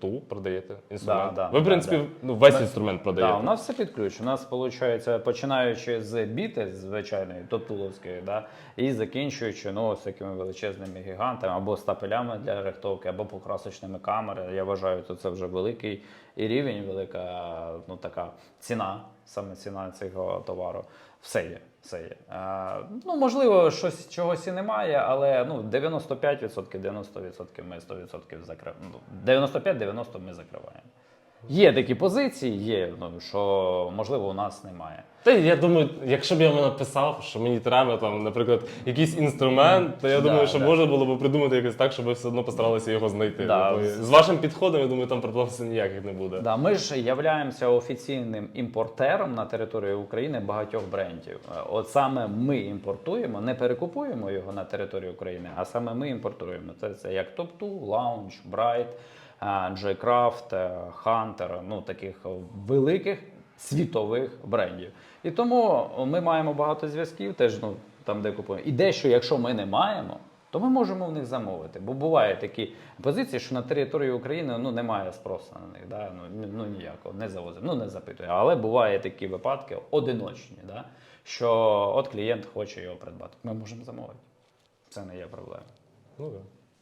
Ту продаєте інструмент. Да, да, Ви, в да, принципі, да. ну, весь інструмент інструмент Да, продаєте. у нас все під ключ. У нас виходить, починаючи з біти звичайної, тотуловської, да, і закінчуючи ну, з такими величезними гігантами або стапелями для рихтовки, або покрасочними камерами. Я вважаю, що це вже великий і рівень, велика ну, така ціна, саме ціна цього товару. Все є. Все є. Е, ну, можливо, щось чогось і немає, але ну, 95%, 90% ми 100% закриваємо. Ну, 95-90% ми закриваємо. Є такі позиції, є, ну, що можливо у нас немає. Та я думаю, якщо б я написав, що мені треба там, наприклад, якийсь інструмент, то я Да, думаю, що да. можна було б придумати якось так, щоб ви все одно постаралися його знайти. Да. Бо З вашим підходом, я думаю, там проблем ніяких не буде. Да, ми ж являємося офіційним імпортером на території України багатьох брендів. Е, От саме ми імпортуємо, не перекупуємо його на території України, а саме ми імпортуємо. Це, це як Top2, Lounge, Bright, е, Joycraft, е, ну таких великих світових брендів. І тому ми маємо багато зв'язків, теж ну, там, де купуємо. І дещо, якщо ми не маємо, то ми можемо в них замовити. Бо бувають такі позиції, що на території України ну, немає спросу на них. Да? Ну, ну ніякого, не завозимо, ну не запитує. Але буває такі випадки одиночні, да? що от клієнт хоче його придбати. Ми можемо замовити. Це не є проблема. Ну, да.